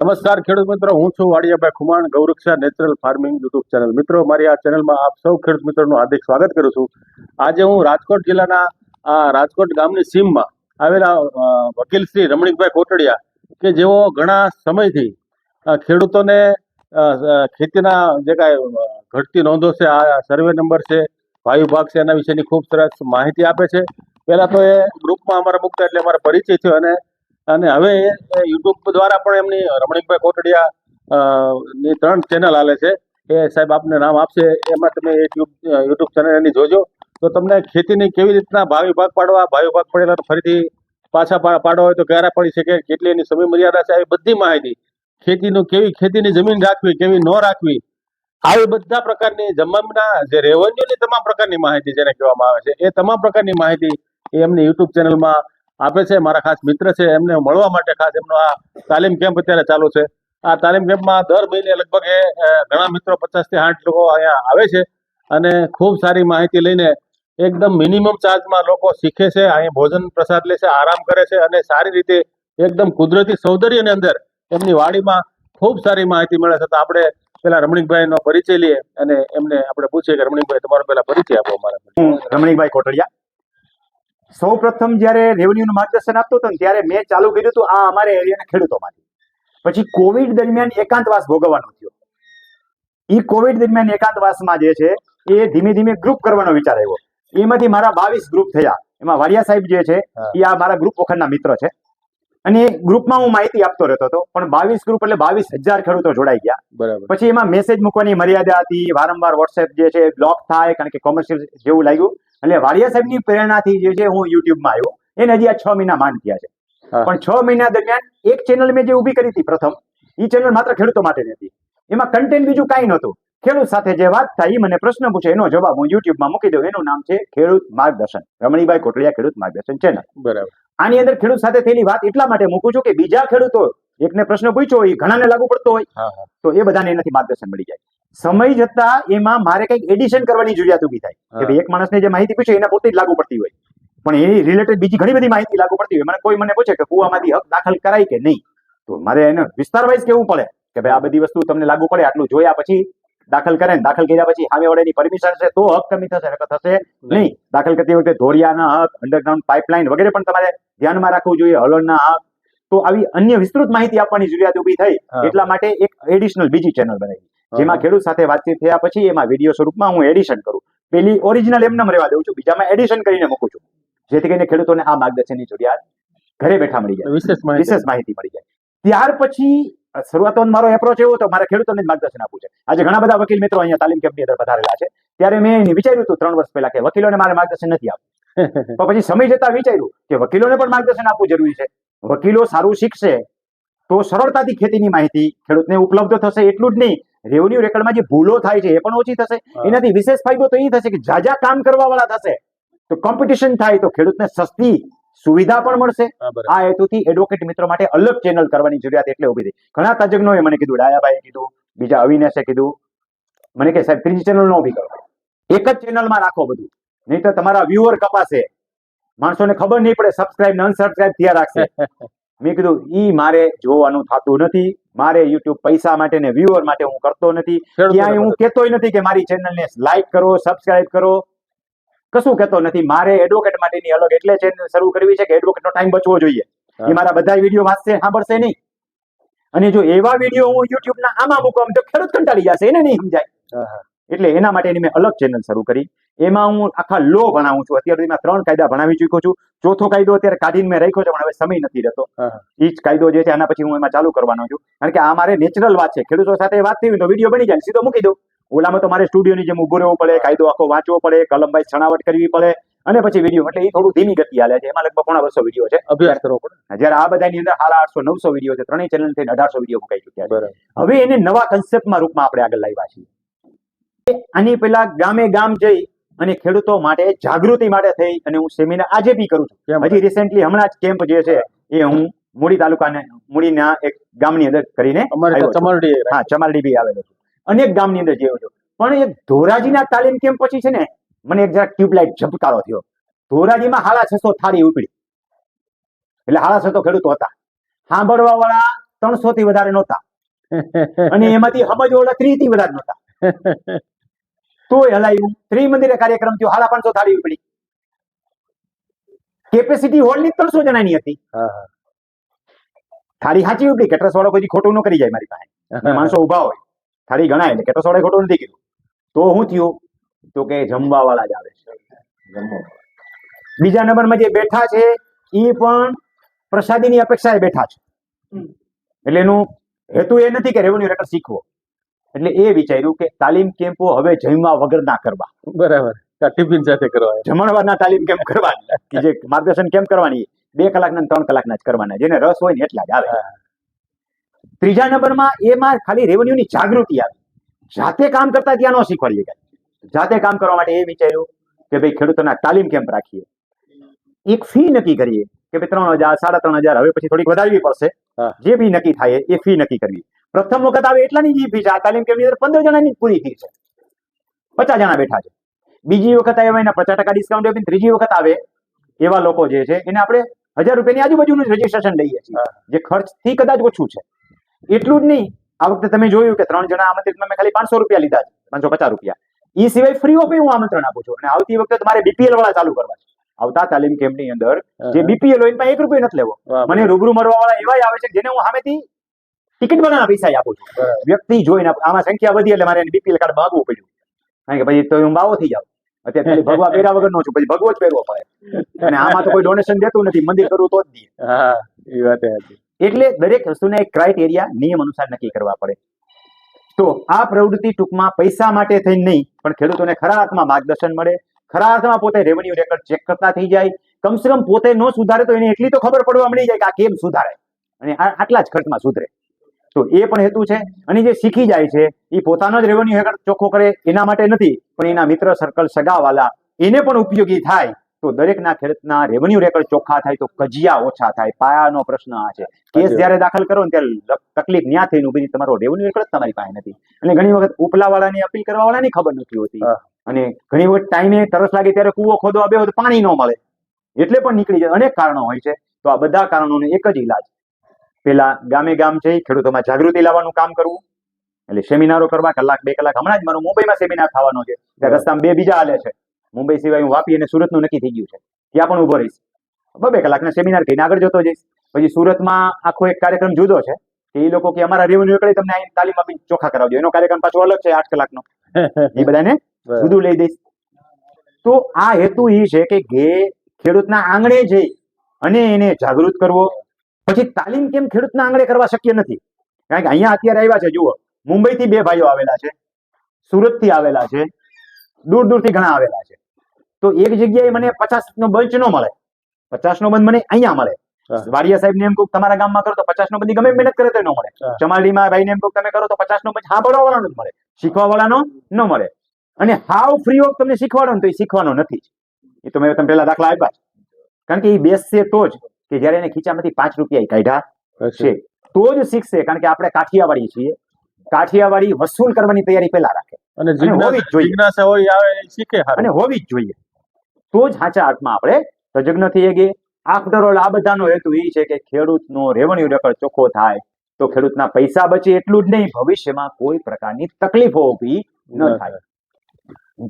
નમસ્કાર ખેડૂત મિત્રો, હું છું Vadiyabhai Khuman, Gauraksha natural farming YouTube channel. મિત્રો, મારી આ ચેનલમાં આપ સૌ ખેડૂત મિત્રોનું હાર્દિક સ્વાગત કરું છું. આજે હું રાજકોટ જિલ્લાના રાજકોટ ગામની સીમમાં આવેલા વકીલ શ્રી રમણીકભાઈ કોટડિયા કે જેઓ ઘણા સમયથી ખેડૂતોને ખેતીના જે કાંઈ ઘટતી નોંધો છે, આ સર્વે નંબર છે, વાયુ ભાગ છે, એના વિશેની ખૂબ સરસ માહિતી આપે છે. પહેલાં તો એ ગ્રુપમાં અમારા મુકતા એટલે અમારો પરિચય થયો અને અને હવે યુટ્યુબ દ્વારા પણ એમની રમણીકભાઈ કોટડિયા ની ત્રણ ચેનલ હાલે છે. એ સાહેબ આપને નામ આપશે. એમાં તમે યુટ્યુબ ચેનલ એની જોજો. તો તમને ખેતીની કેવી રીતના ભાવિ ભાગ પાડવા, ભાવિ ભાગ પડેલા ફરીથી પાછા પાડવા હોય તો ક્યારે પડી શકે. કેટલી એની સમય મર્યાદા છે, આવી બધી માહિતી. ખેતીનું, કેવી ખેતીની જમીન રાખવી, કેવી ન રાખવી, આવી બધા પ્રકારની જમીનના જે રેવન્યુની તમામ પ્રકારની માહિતી જેને કહેવામાં આવે છે, એ તમામ પ્રકારની માહિતી એમની યુટ્યુબ ચેનલમાં આપે છે, મારા ખાસ મિત્ર છે, એમને મળવા માટે ખાસ એમનો આ તાલીમ કેમ્પ અત્યારે ચાલુ છે. આ તાલીમ કેમ્પમાં દર મહિને લગભગ એ ઘણા મિત્રો પચાસથી સાઠ લોકો અહીંયા આવે છે અને ખૂબ સારી માહિતી લઈને એકદમ મિનિમમ ચાર્જમાં લોકો શીખે છે અહીંયા ભોજન પ્રસાદ લે છે, આરામ કરે છે અને સારી રીતે એકદમ કુદરતી સૌંદર્યની અંદર એમની વાડીમાં ખૂબ સારી માહિતી મળે છે. તો આપણે પેલા રમણીકભાઈનો પરિચય લઈએ અને એમને આપણે પૂછીએ કે રમણીકભાઈ, તમારો પેલા પરિચય આપો અમારા રમણીકભાઈ કોટડિયા. સૌ પ્રથમ જ્યારે રેવન્યુનું માર્ગદર્શન આપતો હતો ત્યારે મેં ચાલુ કર્યું હતું આ અમારે એરિયાના ખેડૂતોમાંથી. પછી કોવિડ દરમિયાન એકાંતવાસ ભોગવવાનો થયો. એ કોવિડ દરમિયાન એકાંતવાસમાં જે છે એ ધીમે ધીમે ગ્રુપ કરવાનો વિચાર આવ્યો. એમાંથી મારા બાવીસ ગ્રુપ થયા. એમાં વાડિયા સાહેબ જે છે એ આ મારા ગ્રુપ વખતના મિત્ર છે. અને ગ્રુપમાં હું માહિતી આપતો રહેતો હતો. પણ બાવીસ ગ્રુપ એટલે બાવીસ હજાર ખેડૂતો જોડાઈ ગયા. બરાબર. પછી એમાં મેસેજ મૂકવાની મર્યાદા હતી વારંવાર વોટ્સએપ જે છે બ્લોક થાય કારણ કે કોમર્શિયલ જેવું લાગ્યું. એટલે વાડિયા સાહેબની પ્રેરણાથી જે છે હું યુટ્યુબમાં આવ્યો. એને હજી આ છ મહિના માંડ થયા છે. પણ છ મહિના દરમિયાન એક ચેનલ મેં જે ઊભી કરી હતી પ્રથમ એ ચેનલ માત્ર ખેડૂતો માટેની હતી. એમાં કન્ટેન્ટ બીજું કાંઈ નહોતું. ખેડૂત સાથે જે વાત થાય એ મને પ્રશ્ન પૂછે એનો જવાબ હું યુટ્યુબમાં મૂકી દઉં. એનું નામ છે ખેડૂત માર્ગદર્શન. રમણીભાઈ કોટડિયા ખેડૂત માર્ગદર્શન ચેનલ બરાબર. આની અંદર ખેડૂત સાથે થયેલી વાત એટલા માટે મૂકું છું કે બીજા ખેડૂતો એકને પ્રશ્ન પૂછ્યો હોય ઘણાને લાગુ પડતો હોય તો એ બધાને એનાથી માર્ગદર્શન મળી જાય. સમય જતા એમાં મારે કંઈક એડિશન કરવાની જરૂરિયાત ઊભી થાય. કે એક માણસને જે માહિતી પૂછે એના પોતે જ લાગુ પડતી હોય. પણ એની રિલેટેડ બીજી ઘણી બધી માહિતી લાગુ પડતી હોય. મને કોઈ મને પૂછે કે કુવામાંથી હક દાખલ કરાય કે નહીં? તો મારે એને વિસ્તાર વાઇઝ કેવું પડે કે ભાઈ આ બધી વસ્તુ તમને લાગુ પડે આટલું જોયા પછી દાખલ કરે ને દાખલ કર્યા પછી સામે વાળાની પરમિશન છે તો હક કમી થશે થશે નહીં. દાખલ કરતી વખતે ધોરિયાના હક અંડરગ્રાઉન્ડ પાઇપલાઇન વગેરે પણ તમારે ધ્યાનમાં રાખવું જોઈએ હલનના હક. તો આવી અન્ય વિસ્તૃત માહિતી આપવાની જરૂરિયાત ઊભી થઈ એટલા માટે એક એડિશનલ બીજી ચેનલ બનાવી. જેમાં ખેડૂત સાથે વાતચીત થયા પછી એમાં વીડિયો સ્વરૂપમાં હું એડિશન કરું. પેલી ઓરિજિનલ નામ રહેવા દઉં છું બીજામાં એડિશન કરીને મૂકું છું. જેથી કરીને ખેડૂતોને આ માર્ગદર્શનની જરૂરિયાત ઘરે બેઠા મળી જાય. વિશેષ માહિતી મળી જાય. ત્યાર પછી શરૂઆતમાં મારો એપ્રોચ એવો હતો મારે ખેડૂતોને જ માર્ગદર્શન આપવું છે. આજે ઘણા બધા વકીલ મિત્રો અહીંયા તાલીમ કેમ્પની અંદર પધારેલા છે. ત્યારે મેં એને વિચાર્યું હતું ત્રણ વર્ષ પહેલા કે વકીલોને મારે માર્ગદર્શન નથી આપવું. પણ પછી સમય જતા વિચાર્યું કે વકીલોને પણ માર્ગદર્શન આપવું જરૂરી છે. વકીલો સારું શીખશે તો સરળતાથી ખેતીની માહિતી ખેડૂતને ઉપલબ્ધ થશે. એટલું જ નહીં રેવન્યુ રેકર્ડમાં જે ભૂલો થાય છે એ પણ ઓછી થશે. એનાથી વિશેષ ફાયદો તો એ થશે કે જાજા કામ કરવા વાળા થશે. તો કોમ્પિટિશન થાય તો ખેડૂતને સસ્તી સુવિધા પણ મળશે. આ હેતુથી એડવોકેટ મિત્રો માટે અલગ ચેનલ કરવાની જરૂરિયાત એટલે ઊભી થઈ ઘણા તજજ્ઞોએ મને કીધું ડાયાભાઈ કીધું બીજા અવિનેશે કીધું. મને કે સાહેબ ત્રીજી ચેનલ ન ઊભી કરો. એક જ ચેનલમાં રાખો બધું. નહીં તો તમારા વ્યુઅર કપાશે. માણસોને ખબર નહીં પડે સબસ્ક્રાઇબ ને અનસબસ્ક્રાઇબ થયા રાખશે. મેં કીધું ઈ મારે જોવાનું થતું નથી. મારે યુટ્યુબ પૈસા માટે ને વ્યુઅર માટે હું કરતો નથી. ત્યાં ક્યાંય હું કહેતોય નથી કે મારી ચેનલને લાઈક કરો સબસ્ક્રાઇબ કરો. કશું કહેતો નથી. મારે એડવોકેટ માટેની અલગ એટલે ચેનલ શરૂ કરવી છે કે એડવોકેટનો ટાઈમ બચવો જોઈએ. એ મારા બધા વીડિયો વાંચશે સાંભળશે નહીં. અને જો એવા વીડિયો હું યુટ્યુબના આમાં મૂકું તો ખેડૂત કંટાળી જશે એને નહીં સમજાય. એટલે એના માટેની મેં અલગ ચેનલ શરૂ કરી. એમાં હું આખા લો ભણાવું છું. અત્યાર સુધીમાં ત્રણ કાયદા ભણાવી ચૂક્યો છું. ચોથો કાયદો અત્યારે કાઢીને મેં રાખ્યો છે પણ હવે સમય નથી રહેતો. એ જ કાયદો જે છે આના પછી હું એમાં ચાલુ કરવાનો છું. કારણ કે આ મારે નેચરલ વાત છે. ખેડૂતો સાથે વાત થઈ તો વીડિયો બની જાય સીધો મૂકી દઉં. ઓલામાં તો મારે સ્ટુડિયોની જેમ ઊભો રહેવું પડે કાયદો આખો વાંચવો પડે કલમભાઈ છણાવટ કરવી પડે અને પછી વીડિયો એટલે એ થોડું ધીમી ગતિ હાલે છે. એમાં લગભગ પોણા બસો વીડિયો છે. અભ્યાસ કરવો પડે. જયારે આ બધાની અંદર સાડા આઠસો નવસો વીડિયો છે ત્રણેય ચેનલ થઈને અઢારસો વીડિયો મુકાઈ ચુક્યા છે. હવે એને નવા કન્સેપ્ટમાં રૂપમાં આપણે આગળ લાવ્યા છીએ. આની પેલા ગામે ગામ જઈ અને ખેડૂતો માટે જાગૃતિ માટે થઈ અને હું સેમિનાર આજે બી કરું છું. હજી રિસેન્ટલી હમણાં જ કેમ્પ જે છે એ હું મૂડી તાલુકાને મૂડીના એક ગામની અંદર કરીને હા ચમારડી બી આવેલો છું. અનેક ગામની અંદર જેવો છું. પણ એક ધોરાજીના તાલીમ કેમ્પ પછી છે ને? મને એક જરાક ટ્યુબલાઇટ ઝબકારો થયો. ધોરાજીમાં હાડા છસો થાળી ઉપડી. એટલે હાડા છસો ખેડૂતો હતા. સાંભળવા વાળા ત્રણસો થી વધારે નહોતા. અને એમાંથી સમજ ઓળા ત્રીસથી વધારે નહોતા. તોય હલાયું. ત્રિમંદિરે કાર્યક્રમ થયો. સાડા પાંચસો થાળી ઉપડી. કેપેસિટી હોલની ત્રણસો જણાની હતી. થાળી સાચી ઉપડી. કેટરસ વાળો કોઈ ખોટું ન કરી જાય મારી પાસે. માણસો ઊભા હોય. થાળી ગણાય એટલે કેટરસ વાળા ખોટું નથી કીધું. તો શું થયું? તો કે જમવા વાળા જ આવે છે. બીજા નંબરમાં જે બેઠા છે એ પણ પ્રસાદીની અપેક્ષાએ બેઠા છે. એટલે એનું હેતુ એ નથી કે રેવન્યુ રેટર શીખવો. એટલે એ વિચાર્યું કે તાલીમ કેમ્પો હવે જમવા વગર ના કરવા. બરાબર. ટિફિન સાથે કરવા જમણવારના તાલીમ કેમ્પ કરવાની? જે માર્ગદર્શન કેમ કરવાની? બે કલાકના ત્રણ કલાકના જ કરવાના. જેને રસ હોય ને એટલા જ આવે. ત્રીજા નંબરમાં એમાં ખાલી રેવન્યુની જાગૃતિ આવી જાતે કામ કરતા ત્યાં ન શીખવાડીએ કાંઈ. જાતે કામ કરવા માટે એ વિચાર્યું કે ભાઈ ખેડૂતોના તાલીમ કેમ્પ રાખીએ? એક ફી નક્કી કરીએ કે ભાઈ ત્રણ હજાર સાડા ત્રણ હજાર હવે પછી થોડીક વધારવી પડશે. જે બી નક્કી થાય એ ફી નક્કી કરવી. પ્રથમ વખત આવે એટલાની જ ફી છે. આ તાલીમ કેમ્પની અંદર પંદર જણાની પૂરી ફી છે. પચાસ જણા બેઠા છે. બીજી વખત આવે એના પચાસ ટકા ડિસ્કાઉન્ટ આપીને ત્રીજી વખત આવે એવા લોકો જે છે એને આપણે હજાર રૂપિયાની આજુબાજુનું રજીસ્ટ્રેશન લઈએ છીએ. જે ખર્ચથી કદાચ ઓછું છે. એટલું જ નહીં. આ વખતે તમે જોયું કે ત્રણ જણા આમંત્રિતમાં મેં ખાલી પાંચસો રૂપિયા લીધા છે. પાંચસો પચાસ રૂપિયા. એ સિવાય ફ્રી ઓફ હું આમંત્રણ આપું છું. અને આવતી વખતે તમારે બીપીએલ વાળા ચાલુ કરવા છે. આવતા તાલીમ કેમ્પની અંદર જે બીપીએલ હોય એમાં એક રૂપિયો નથી લેવો. મને રૂબરૂ મળવા વાળા એવા આવે છે જેને હું સામેથી ટિકિટ બનાવવાના પૈસા આપું છું. વ્યક્તિ જોઈને આમાં સંખ્યા વધી એટલે મારે બીપીએલ કાર્ડ માગવું પડ્યું. કારણ કે પછી તો હું બાવો થઈ જાઉં. અત્યારે ખાલી ભગવા પહેર્યા વગર નો છું પછી ભગવો જ પહેરવો પડે. અને આમાં તો કોઈ ડોનેશન દેતું નથી. મંદિર કરવું તો જ દે હા એ વાત હતી એટલે દરેક વસ્તુના ક્રાઇટેરિયા નિયમ અનુસાર નક્કી કરવા પડે. તો આ પ્રવૃત્તિ ટૂંકમાં પૈસા માટે થઈને નહીં, પણ ખેડૂતોને ખરા અર્થમાં માર્ગદર્શન મળે. ખરા અર્થમાં પોતે રેવન્યુ રેકર્ડ ચેક કરતા થઈ જાય. કમસે કમ પોતે ન સુધારે તો એને એટલી તો ખબર પડવા મળી જાય કે આ કેમ સુધારે. અને આટલા જ ખર્ચમાં સુધરે. તો એ પણ હેતુ છે. અને જે શીખી જાય છે એ પોતાનો જ રેવન્યુ હેકર ચોખ્ખો કરે, એના માટે નથી, પણ એના મિત્ર સર્કલ સગાવાલા, એને પણ ઉપયોગી થાય. તો દરેકના ખેડૂતના રેવન્યુ રેકર્ડ ચોખ્ખા થાય તો કજિયા ઓછા થાય. પાયાનો પ્રશ્ન આ છે. કેસ જ્યારે દાખલ કરો ને ત્યારે તકલીફ ન્યા થઈને ઊભી તમારો રેવન્યુ રેકર્ડ તમારી પાસે નથી. અને ઘણી વખત ઉપલા વાળાની અપીલ કરવા વાળાની ખબર નથી હોતી. અને ઘણી વખત ટાઈમે તરસ લાગે ત્યારે કૂવો ખોદવા બે તો પાણી ન મળે. એટલે પણ નીકળી જાય. અનેક કારણો હોય છે. તો આ બધા કારણોનો એક જ ઈલાજ. પેલા ગામે ગામ જઈ ખેડૂતોમાં જાગૃતિ લાવવાનું કામ કરવું. એટલે સેમિનારો કરવા કલાક બે કલાક. હમણાં જ મારો મુંબઈમાં સેમિનાર થવાનો છે. રસ્તામાં બે બીજા હાલે છે. મુંબઈ સિવાય હું વાપી અને સુરતનું નક્કી થઈ ગયું છે. ત્યાં પણ ઊભો રહીશ. બબે કલાકના સેમિનાર કહીને આગળ જતો જઈશ. પછી સુરતમાં આખો એક કાર્યક્રમ જુદો છે. કે એ લોકો કે અમારા રેવન્યુ એકડે તમને અહીં તાલીમ આપી ચોખા કરાવજો. એનો કાર્યક્રમ પાછો અલગ છે આઠ કલાકનો. એ બધાને જુદું લઈ દઈશ. તો આ હેતુ એ છે કે ઘે ખેડૂતના આંગણે જઈ અને એને જાગૃત કરવો. પછી તાલીમ કેમ ખેડૂતના આંગણે કરવા શક્ય નથી? કારણ કે અહીંયા અત્યારે આવ્યા છે જુઓ. મુંબઈથી બે ભાઈઓ આવેલા છે. સુરતથી આવેલા છે. દૂર દૂરથી ઘણા આવેલા છે. તો એક જગ્યાએ મને પચાસ નો બંચ ન મળે. પચાસ નો બંધ મને અહીંયા મળે. વાડિયા સાહેબ ને એમ કહું તમારા ગામમાં કરો તો પચાસ નો બંધ ગમે મહેનત કરે તો ન મળે. હા. ભાઈ ને એમ કહું તમે કરો તો પચાસ નો બંચ સાંભળવા વાળાનો જ મળે. શીખવા વાળાનો ન મળે. અને હાવ ફ્રી ઓફ તમને શીખવાડો ને તો એ શીખવાનો નથી. એ તો મેં તમે પેલા દાખલા આપ્યા. કારણ કે એ બેસશે તો જ કે જ્યારે એને ખીચામાંથી પાંચ રૂપિયા કાઢ્યા છે તો જ શીખશે. કારણ કે આપણે કાઠિયાવાડી છીએ. કાઠિયાવાડી વસૂલ કરવાની તૈયારી પેલા રાખે. અને હોવી જ જિજ્ઞાસા. હોય આવે શીખે અને હોવી જ જોઈએ. તો જ સાચા અર્થમાં આપણે સજગ્ન થઈએ કે આફ્ટર ઓલ આ બધાનો હેતુ એ છે કે ખેડૂતનો રેવન્યુ રેકર્ડ ચોખ્ખો થાય. તો ખેડૂતના પૈસા બચે એટલું જ નહીં ભવિષ્યમાં કોઈ પ્રકારની તકલીફો ઊભી ન થાય.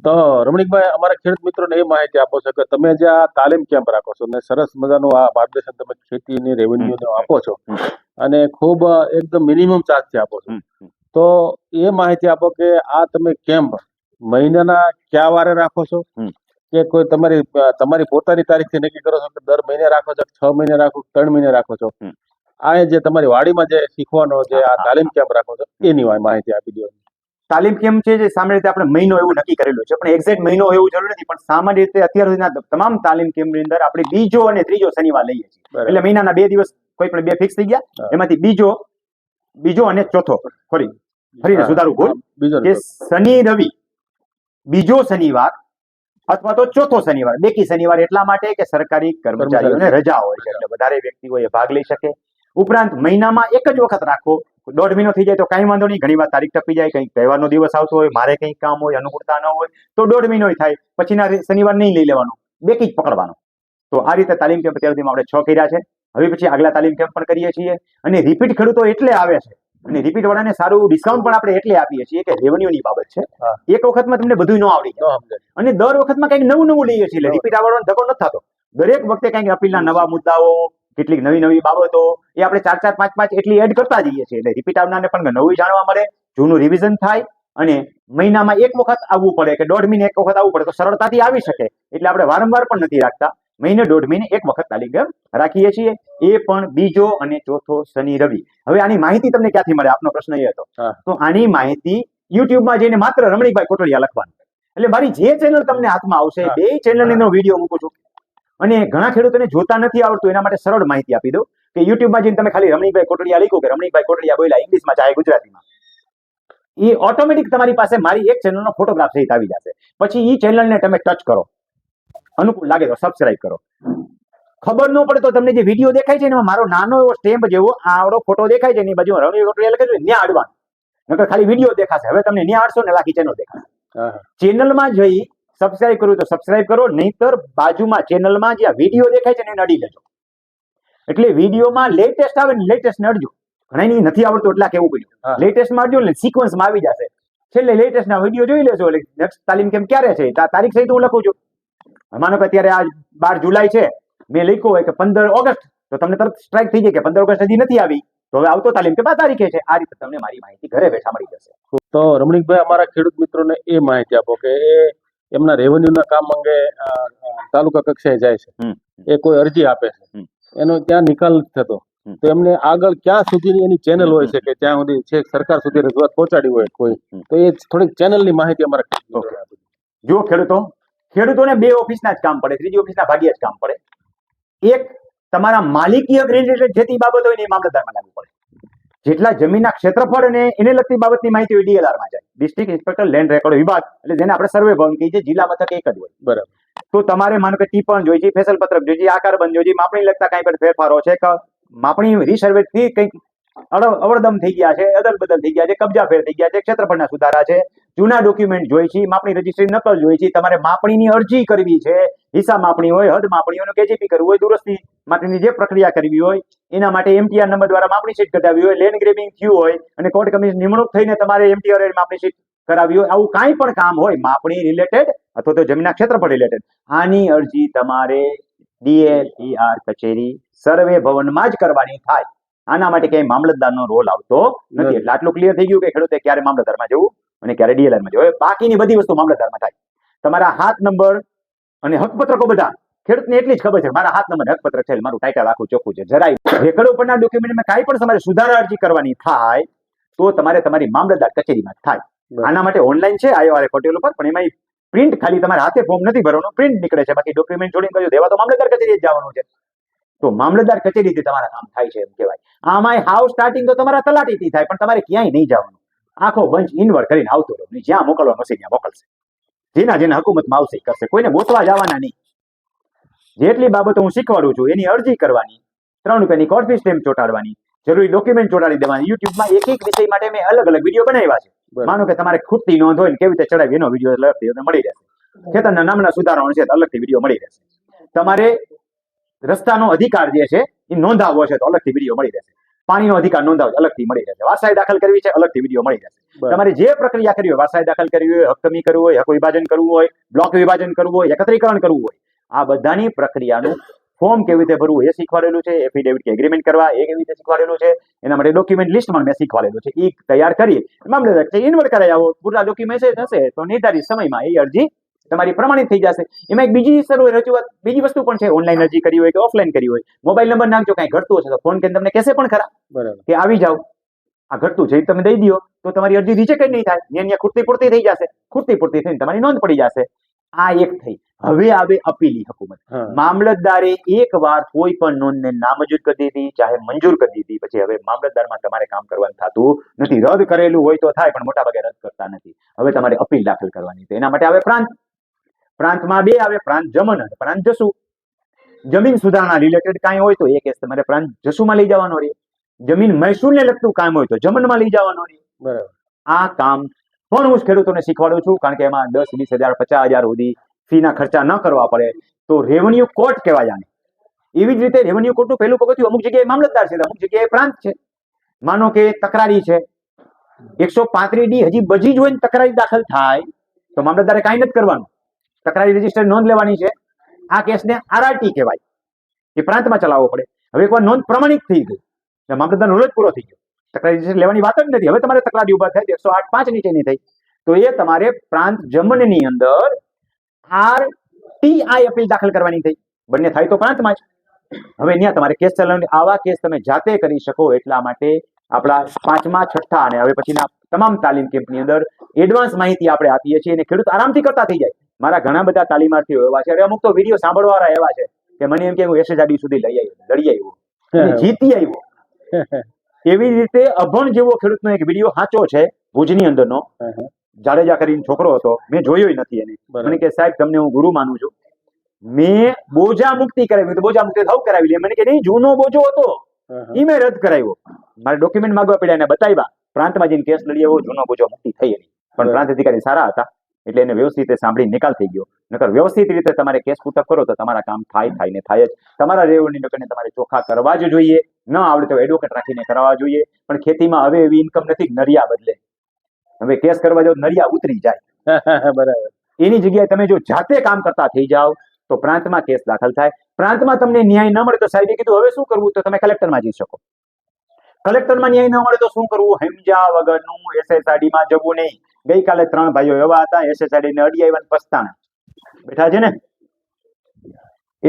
તો રમણીકભાઈ અમારા ખેડૂત મિત્રોને એ માહિતી આપો છો કે તમે જે આ તાલીમ કેમ્પ રાખો છો અને સરસ મજાનું આ માર્ગદર્શન તમે ખેતીની રેવન્યુ આપો છો અને ખૂબ એકદમ મિનિમમ ચાર્જથી આપો છો. તો એ માહિતી આપો કે આ તમે કેમ્પ મહિનાના કયા વારે રાખો છો. કે કોઈ તમારી તમારી પોતાની તારીખથી નક્કી કરો છો કે દર મહિને રાખો છો છ મહિને રાખો ત્રણ મહિને રાખો છો? આ જે તમારી વાડીમાં જે શીખવાનો જે આ તાલીમ કેમ્પ રાખો છો એની માહિતી આપી દો. તાલીમ કેમ છે જે સામાન્ય રીતે આપણે મહિનો એવું નક્કી કરેલું છે પણ એક્ઝેક્ટ મહિનો એવું જરૂર નથી પણ સામાન્ય રીતે અત્યાર સુધીના તમામ તાલીમ કેમ્પની અંદર આપણે બીજો અને ત્રીજો શનિવાર લઈએ છીએ. એટલે મહિનાના બે દિવસ કોઈ પણ બે ફિક્સ થઈ ગયા એમાંથી બીજો બીજો અને ચોથો ફરી ફરીને સુધારું ભૂલ બીજો કે શનિ રવિ બીજો શનિવાર અથવા તો ચોથો શનિવાર બેકી શનિવાર એટલા માટે કે સરકારી કર્મચારીઓને રજા હોય છે. એટલે વધારે વ્યક્તિઓ એ ભાગ લઈ શકે. ઉપરાંત મહિનામાં એક જ વખત રાખો. દોઢ મહિનો થઈ જાય તો કાંઈ વાંધો નહીં. ઘણી વાર તારીખ ટપી જાય કંઈક તહેવારનો દિવસ આવતો હોય મારે કંઈક કામ હોય અનુકૂળતા ન હોય તો દોઢ મહિનો થાય. પછીના શનિવાર નહીં લઈ લેવાનો. બેકી જ પકડવાનો. તો આ રીતે તાલીમ કેમ્પ અત્યાર સુધીમાં આપણે છ કર્યા છે. હવે પછી આગલા તાલીમ કેમ્પ પણ કરીએ છીએ. અને રિપીટ ખેડૂતો એટલે આવે છે. અને રિપીટ વાળાને સારું ડિસ્કાઉન્ટ પણ આપણે એટલે આપીએ છીએ કે રેવન્યુની બાબત છે. એક વખતમાં તમને બધું ન આવડી જાય. અને દર વખતમાં કંઈક નવું નવું લઈએ છીએ. રિપીટ આવવાનો ધક્કો નથી થતો. દરેક વખતે કંઈક અપીલના નવા મુદ્દાઓ કેટલીક નવી નવી બાબતો એ આપણે ચાર ચાર પાંચ પાંચ એટલી એડ કરતા જઈએ છીએ. એટલે રિપીટ આવનારને પણ નવું જાણવા મળે જૂનું રિવિઝન થાય અને મહિનામાં એક વખત આવવું પડે કે દોઢ મહિને એક વખત આવવું પડે તો સરળતાથી આવી શકે. એટલે આપણે વારંવાર પણ નથી રાખતા. મહિને દોઢ મહિને એક વખત તાલીમ રાખીએ છીએ? એ પણ બીજો અને ચોથો શનિ રવિ. હવે આની માહિતી તમને ક્યાંથી મળે? આપનો પ્રશ્ન એ હતો. તો આની માહિતી યુટ્યુબમાં જઈને માત્ર રમણીકભાઈ કોટડિયા લખવાનું. એટલે મારી જે ચેનલ તમને હાથમાં આવશે હા. બે ચેનલની અંદર વીડિયો મૂકું છું. અને ઘણા ખેડૂતોને જોતા નથી આવડતું એના માટે સરળ માહિતી આપી દઉં કે યુટ્યુબમાં જઈને તમે ખાલી રમણીકભાઈ કોટડિયા લખ્યું કે રમણીકભાઈ કોટડિયા બોલ્યા ઇંગ્લિશમાં ચાહે ગુજરાતીમાં. એ ઓટોમેટિક તમારી પાસે મારી એક ચેનલનો ફોટોગ્રાફ સહિત આવી જશે. પછી એ ચેનલને તમે ટચ કરો. અનુકૂળ લાગે તો સબસ્ક્રાઇબ કરો. ખબર ન પડે તો તમને જે વીડિયો દેખાય છે એમાં મારો નાનો એવો સ્ટેમ્પ જેવો આવડો ફોટો દેખાય છે એની બાજુ રમણી કોટડિયા લખે છે ત્યાં અડવાનું. નકર ખાલી વીડિયો દેખાશે. હવે તમને ન્યા અડશો ને લાખી ચેનલ દેખાશે. ચેનલમાં જઈ સબસ્ક્રાઇબ કરવું તો સબસ્ક્રાઇબ કરો નહીતર બાજુમાં ચેનલમાં જે વીડિયો દેખાય છે ને એને અડી લેજો. એટલે વિડીયોમાં લેટેસ્ટ આવે ને લેટેસ્ટ નડજો અડજો. ઘણા નથી આવડતું એટલા કેવું હા. લેટેસ્ટ લેટેસ્ટમાં અડજો ને સિક્વન્સમાં આવી જશે. છેલ્લે લેટેસ્ટ ના વીડિયો જોઈ લેજો. એટલે નેક્સ્ટ તાલીમ કેમ ક્યારે છે? તારીખ સહિત હું લખું છું. માનો કે અત્યારે આ બાર જુલાઈ છે મેં લખ્યું હોય કે પંદર ઓગસ્ટ તો તમને તરત સ્ટ્રાઇક થઈ જાય કે પંદર ઓગસ્ટ હજી નથી આવી. તો હવે આવતો તાલીમ કે બાર તારીખે છે આ રીતે તમને મારી માહિતી ઘરે બેઠા મળી જશે. તો રમણીકભાઈ અમારા ખેડૂત મિત્રોને એ માહિતી આપો કે એમના રેવન્યુના કામ અંગે તાલુકા કક્ષાએ જાય છે. એ કોઈ અરજી આપે છે. એનો ત્યાં નિકાલ થતો. તો એમને આગળ ક્યાં સુધીની એની ચેનલ હોય છે કે ત્યાં સુધી છેક સરકાર સુધી રજૂઆત પહોંચાડી હોય કોઈ તો એ થોડીક ચેનલની માહિતી અમારા જુઓ જો ખેડૂતો ખેડૂતોને બે ઓફિસના જ કામ પડે ત્રીજી ઓફિસના ભાગ્યે જ કામ પડે. એક તમારા માલિકીય રિલેટેડ જે બાબત હોય ને એ મામલતદારમાં લાગુ પડે. જેટલા જમીનના ક્ષેત્રફળ અને એને લગતી બાબતની માહિતી હોય ડીએલઆરમાં જાય. ડિસ્ટ્રિક્ટ ઇન્સ્પેક્ટર લેન્ડ રેકોર્ડ વિભાગ એટલે જેને આપણે સર્વે ભવન કહીએ છીએ જિલ્લા મથક એક જ હોય. બરાબર. તો તમારે માનો કે ટીપણ જોઈ છે ફેસલ પત્રક જોઈ છે આકાર બંધ જોઈ માપણી લગતા કાંઈ પણ ફેરફારો છે કે માપણી રીસર્વે થી કંઈક અવડદમ થઈ ગયા છે અદલ બદલ થઈ ગયા છે કબજા ફેર થઈ ગયા છે ક્ષેત્રફળના સુધારા છે જૂના ડોક્યુમેન્ટ જોઈએ છે માપણી રજીસ્ટ્રી નકલ જોઈએ છે તમારે માપણીની અરજી કરવી છે હિસાબ માપણી હોય હદ માપણી હોય કેજીપી કરવું હોય દુરસ્તી માટેની જે પ્રક્રિયા કરવી હોય એના માટે એમટીઆર નંબર દ્વારા માપણી શીટ કઢાવી હોય લેન્ડ ગ્રેબિંગ થયું હોય અને કોર્ટ કમિશન નિમણૂક થઈને તમારે એમટીઆર માપણી શીટ કરાવી હોય આવું કાંઈ પણ કામ હોય માપણી રિલેટેડ અથવા તો જમીનના ક્ષેત્રફળ રિલેટેડ આની અરજી તમારે ડીએલઈઆર કચેરી સર્વે ભવનમાં જ કરવાની થાય. આના માટે ક્યાંય મામલતદારનો રોલ આવતો નથી. એટલે આટલું ક્લિયર થઈ ગયું કે ખેડૂતે ક્યારે મામલતદારમાં જવું? અને ક્યારે DLR માં જવું હવે બાકીની બધી વસ્તુ મામલતદારમાં થાય. તમારા હાથ નંબર અને હકપત્રકો બધા. ખેડૂતને એટલી જ ખબર છે મારા હાથ નંબર હકપત્રક છે મારું ટાઇટલ આખું ચોખ્ખું છે. જરાય રેકડ ઉપરના ડોક્યુમેન્ટમાં કાંઈ પણ તમારે સુધારા અરજી કરવાની થાય તો તમારે તમારી મામલતદાર કચેરીમાં થાય. આના માટે ઓનલાઈન છે આઈઓઆર પોર્ટલ ઉપર પણ એમાં પ્રિન્ટ ખાલી તમારે હાથે ફોર્મ નથી ભરવાનું પ્રિન્ટ નીકળે છે. બાકી ડોક્યુમેન્ટ જોડીને કહ્યું દેવા તો મામલતદાર કચેરી જ જવાનું છે. તો મામલતદાર કચેરીથી તમારા કામ થાય છે એમ કહેવાય. આમાં હાઉસ સ્ટાર્ટિંગ તો તમારા તલાટીથી થાય પણ તમારે ક્યાંય નહીં જવાનું. આખો બંચ ઇન્વર્ટ કરીને આવતો રહ્યો. જ્યાં મોકલવાનો છે ત્યાં મોકલશે. જેના જેના હકુમતમાં આવશે કરશે. કોઈને ગોતવા જવાના નહીં. જેટલી બાબતો હું શીખવાડું છું એની અરજી કરવાની ત્રણ રૂપિયાની કોર્ટ ફી સ્ટેમ્પ ચોટાડવાની જરૂરી ડોક્યુમેન્ટ ચોંટાડી દેવાની. યુટ્યુબમાં એક એક વિષય માટે મેં અલગ અલગ વીડિયો બનાવ્યા છે. માનો કે તમારે ખૂટતી નોંધ હોય ને કેવી રીતે ચડાવી એનો વીડિયો અલગથી મળી રહેશે. ખેતરના નામના સુધારણો છે અલગથી વીડિયો મળી રહેશે. તમારે રસ્તાનો અધિકાર જે છે એ નોંધાવવો છે તો અલગથી વીડિયો મળી રહેશે. પાણીનો અધિકાર નોંધાવો અલગથી મળી જશે વારસાઈ દાખલ કરવી છે અલગથી વીડિયો મળી જશે તમારે જે પ્રક્રિયા કરવી હોય વારસાઈ દાખલ કરવી હોય હક્કમી કરવું હોય હક વિભાજન કરવું હોય બ્લોક વિભાજન કરવું હોય એકત્રીકરણ કરવું હોય આ બધાની પ્રક્રિયાનું ફોર્મ કેવી રીતે ભરવું એ શીખવાડેલું છે એફિડેવિટ કે એગ્રીમેન્ટ કરવા એ કેવી રીતે શીખવાડેલું છે એના માટે ડોક્યુમેન્ટ લિસ્ટ પણ મેં શીખવાડેલું છે. એ તૈયાર કરી મામલે ઇન્વર્ટ કરાવી આવો પૂરા ડોક્યુમેન્ટ હશે તો નિર્ધારિત સમયમાં એ અરજી તમારી પ્રમાણિત થઈ જશે. એમાં એક બીજી સર્વ રજૂઆત બીજી વસ્તુ પણ છે ઓનલાઈન અરજી કરી હોય કે ઓફલાઈન કરી હોય. મોબાઈલ નંબર નાખજો કાંઈ ઘટતું હશે તો ફોન કરીને તમને કહેશે પણ ખરા. બરાબર. કે આવી જાઓ. આ ઘટતું છે એ તમે દઈ દો તો તમારી અરજી રિજેક્ટ નહીં થાય. ને અહીંયા ખૂટતી પૂરતી થઈ જશે. ખૂટતી પૂરતી થઈને તમારી નોંધ પડી જશે. આ એક થઈ. હવે આવે અપીલી હકુમત. મામલતદારે એક વાર કોઈ પણ નોંધને નામંજૂર કરી દીધી ચાહે મંજૂર કરી દીધી. પછી હવે મામલતદારમાં તમારે કામ કરવાનું થતું નથી. રદ કરેલું હોય તો થાય પણ મોટા ભાગે રદ કરતા નથી. હવે તમારે અપીલ દાખલ કરવાની છે. એના માટે આવે પ્રાંત પ્રાંતમાં બે આવે પ્રાંત જમન અને પ્રાંત જસુ. જમીન સુધારણા રિલેટેડ કાંઈ હોય તો એ કેસ તમારે પ્રાંત જસુમાં લઈ જવાનો રહે. જમીન મહેસૂલને લગતું કામ હોય તો જમનમાં લઈ જવાનો રહે. બરાબર. આ કામ પણ હું ખેડૂતોને શીખવાડું છું કારણ કે એમાં દસ વીસ હજાર પચાસ હજાર સુધી ફીના ખર્ચા ન કરવા પડે. તો રેવન્યુ કોર્ટ કહેવા જાણે એવી જ રીતે રેવન્યુ કોર્ટનું પહેલું પગથિયું અમુક જગ્યાએ મામલતદાર છે અમુક જગ્યાએ પ્રાંત છે. માનો કે તકરારી છે. એકસો પાંત્રીસ ડી હજી બજી જ હોય ને તકરારી દાખલ થાય તો મામલતદારે કાંઈ નથી કરવાનું. તકરારી રજિસ્ટર નોંધ લેવાની છે. આ કેસને આરઆરટી કહેવાય. એ પ્રાંતમાં ચલાવવો પડે. હવે એકવાર નોંધ પ્રમાણિત થઈ ગઈ. એટલે મામલતદારનો રોજ પૂરો થઈ ગયો. તકરારી રજિસ્ટર લેવાની વાત જ નથી. હવે તમારે તકરારી ઊભા થાય એકસો આઠ પાંચ નીચેની થઈ તો એ તમારે પ્રાંત જમનની અંદર આર ટીઆઈ અપીલ દાખલ કરવાની થઈ. બંને થાય તો પ્રાંતમાં જ. હવે ત્યાં તમારે કેસ ચલાવવાની આવા કેસ તમે જાતે કરી શકો એટલા માટે આપણા પાંચમા, છઠ્ઠા અને હવે પછીના તમામ તાલીમ કેમ્પની અંદર એડવાન્સ માહિતી આપણે આપીએ છીએ અને ખેડૂત આરામથી કરતા થઈ જાય. મારા ઘણા બધા તાલીમાર્થીઓ એવા છે. અમુક તો વીડિયો સાંભળવાળા એવા છે કે મને એમ કે હું એસએસઆરડી સુધી લઈ આવ્યો લડી આવ્યો. જીતી આવ્યો. એવી રીતે અભણ જેવો ખેડૂતનો એક વીડિયો સાચો છે ભુજની અંદરનો. જાડેજા કરીને છોકરો હતો મેં જોયો નથી એને. મને કે સાહેબ તમને હું ગુરુ માનું છું. મેં બોજા મુક્તિ કરાવી તો બોજા મુક્તિ થવું કરાવી લે મને કે નહીં જૂનો બોજો હતો. ઈ મેં રદ કરાવ્યો. મારે ડોક્યુમેન્ટ માંગવા પડ્યા એને બતાવ્યા. પ્રાંતમાં જઈને કેસ લડી આવ્યો જૂનો બોજો મુક્તિ થઈ એની. પણ પ્રાંત અધિકારી સારા હતા. એટલે એને વ્યવસ્થિત રીતે સાંભળી નિકાલ થઈ ગયો. નકર વ્યવસ્થિત રીતે તમારે કેસ કુટક કરો તો તમારા કામ થાય થાય ને થાય જ. તમારા રેવન્યુ લોકોને તમારે ચોખ્ખા કરવા જ જોઈએ. ન આવડે તો એડવોકેટ રાખીને કરાવવા જોઈએ. પણ ખેતીમાં હવે એવી ઇન્કમ નથી નરિયા બદલે. હવે કેસ કરવા જાવ નરિયા ઉતરી જાય. બરાબર. એની જગ્યાએ તમે જો જાતે કામ કરતા થઈ જાઓ તો પ્રાંતમાં કેસ દાખલ થાય. પ્રાંતમાં તમને ન્યાય ન મળે તો સાહેબે કીધું હવે શું કરવું? તો તમે કલેક્ટરમાં જઈ શકો. કલેક્ટરમાં ન્યાય ન મળે તો શું કરવું? હેમજા વગરનું SSRD માં જવું નહીં. ગઈકાલે ત્રણ ભાઈઓ એવા હતા SSRD ને અડી આવ્યા પસ્તાણા. બેઠા છે ને?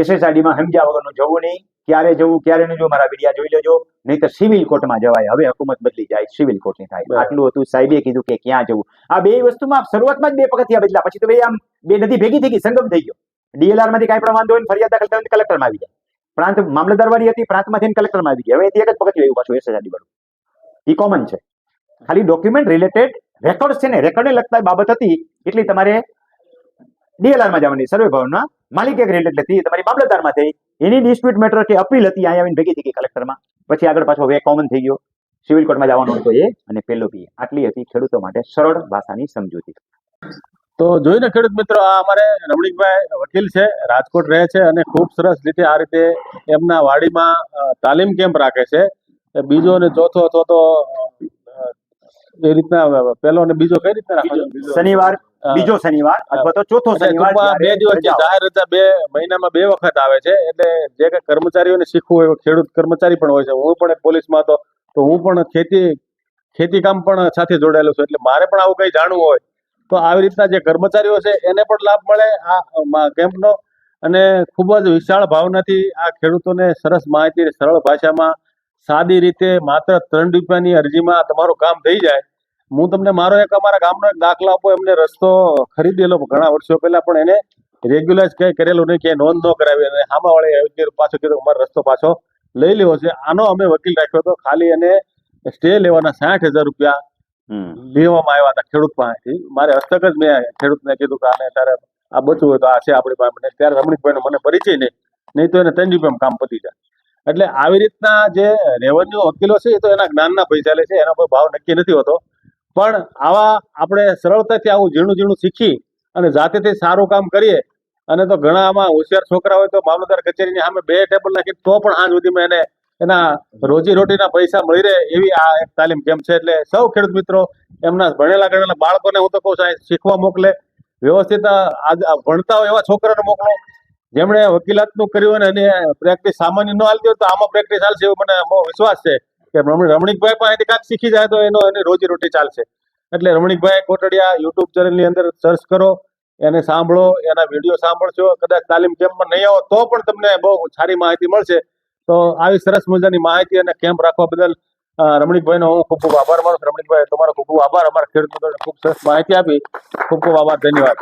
SSRD માં સમજ્યા વગરનું જવું નહીં. ક્યારે જવું ક્યારે નહીં જવું મારા વિડિયા જોઈ લેજો. નહીં તો સિવિલ કોર્ટમાં જવાય. હવે હકુમત બદલી જાય સિવિલ કોર્ટની થાય. આટલું હતું સાહેબે કીધું કે ક્યાં જવું? આ બે વસ્તુમાં શરૂઆતમાં જ બે પગથિયા બદલા પછી તો બે આમ બે નદી ભેગી થઈ ગઈ સંગમ થઈ ગયો. ડીએલઆરમાંથી કાંઈ પણ વાંધો હોય ફરિયાદ દાખલ કલેક્ટરમાં આવી જાય. પ્રાંત મામલતદારવાળી હતી, પ્રાંતમાંથી કલેક્ટરમાં આવી ગઈ હવે એક જ પગથિયું આવ્યું પાછું એસએસઆરડી વાળું. એ કોમન છે. ખાલી ડોક્યુમેન્ટ રિલેટેડ રેકોર્ડ છે ને રેકોર્ડને લગતા બાબત હતી, એટલી તમારે ડીએલઆરમાં જવાની સર્વે ભવનમાં માલિક એક રિલેટેડ હતી તમારી મામલતદારમાં થઈ. એની ડિસ્પ્યુટ મેટર કે અપીલ હતી, અહીંયા આવીને ભેગી થઈ ગઈ કલેક્ટરમાં પછી આગળ પાછો હવે કોમન થઈ ગયો. સિવિલ કોર્ટમાં જવાનો હતો એ, અને પેલો બી. આટલી હતી ખેડૂતો માટે સરળ ભાષાની સમજૂતી. તો જોઈને ખેડૂત મિત્રો આ અમારે રમણીકભાઈ વકીલ છે રાજકોટ રહે છે અને ખૂબ સરસ રીતે આ રીતે એમના વાડીમાં તાલીમ કેમ્પ રાખે છે. બીજો અને ચોથો અથવા તો એ રીતના પેલો અને બીજો કઈ રીતના શનિવાર બીજો શનિવાર અથવા તો ચોથો શનિવાર બે દિવસ. જાહેર રજા બે મહિનામાં બે વખત આવે છે એટલે જે કઈ કર્મચારીઓને શીખવું હોય ખેડૂત કર્મચારી પણ હોય છે. હું પણ પોલીસમાં હતો તો હું પણ ખેતી ખેતી કામ પણ સાથે જોડાયેલો છું એટલે મારે પણ આવું કંઈ જાણવું હોય તો આવી રીતના જે કર્મચારીઓ છે, એને પણ લાભ મળે. આ કેમ્પનો અને ખૂબ જ વિશાળ ભાવનાથી આ ખેડૂતોને સરસ માહિતી સરળ ભાષામાં સાદી રીતે માત્ર ત્રણ રૂપિયાની અરજીમાં તમારું કામ થઈ જાય. હું તમને મારો એક અમારા ગામનો એક દાખલો આપો, એમને રસ્તો ખરીદેલો ઘણા વર્ષો પહેલા, પણ એને રેગ્યુલર કઈ કરેલું નહીં કે નોંધ ન કરાવી. અને આમાં પાછો કીધું, અમારો મારો રસ્તો પાછો લઈ લેવો છે. આનો અમે વકીલ રાખ્યો હતો. ખાલી એને સ્ટે લેવાના સાઠ હજાર રૂપિયા લેવામાં આવ્યા હતા ખેડૂત પાસેથી. મારે હસ્તક જ મેં ખેડૂતને કીધું કે આને તારે આ બચવું હોય તો આ છે આપણી પાસે. ત્યારે રમણીકભાઈનો મને પરિચય નહીં. નહીં તો એને ત્રણ રૂપિયામાં કામ પતી જાય. એટલે આવી રીતના જે રેવન્યુ વકીલો છે એ તો એના જ્ઞાનના પૈસા લે છે. એનો કોઈ ભાવ નક્કી નથી હોતો. પણ આવા આપણે સરળતાથી આવું ઝીણું ઝીણું શીખી અને જાતેથી સારું કામ કરીએ અને તો ઘણા આમાં હોશિયાર છોકરા હોય તો મામલતદાર કચેરીની સામે બે ટેબલ નાખી તો પણ આ સુધીમાં એને એના રોજી રોટીના પૈસા મળી રહે એવી આ એક તાલીમ કેમ્પ છે? એટલે સૌ ખેડૂત મિત્રો, એમના ભણેલા ગણેલા બાળકોને હું તો કહું છું શીખવા મોકલે. વ્યવસ્થિત ભણતા હોય એવા છોકરાને મોકલો, જેમણે વકીલાતનું કર્યું અને એની પ્રેક્ટિસ સામાન્ય ન હાલતી હોય તો આમાં પ્રેક્ટિસ હાલશે એવો મને વિશ્વાસ છે કે રમણીકભાઈ પણ પાસેથી કાંઈક શીખી જાય તો એનો, એની રોજી રોટી ચાલશે. એટલે રમણીકભાઈ કોટડિયા યુટ્યુબ ચેનલની અંદર સર્ચ કરો, એને સાંભળો, એના વીડિયો સાંભળશો. કદાચ તાલીમ કેમ્પમાં નહીં આવો તો પણ તમને બહુ સારી માહિતી મળશે. તો આવી સરસ મજાની માહિતી અને કેમ્પ રાખવા બદલ રમણીકભાઈનો હું ખૂબ ખૂબ આભાર માનું રમણીકભાઈ, તમારો ખૂબ ખૂબ આભાર. અમારા ખેડૂત ખૂબ સરસ માહિતી આપી. ખૂબ ખૂબ આભાર. ધન્યવાદ.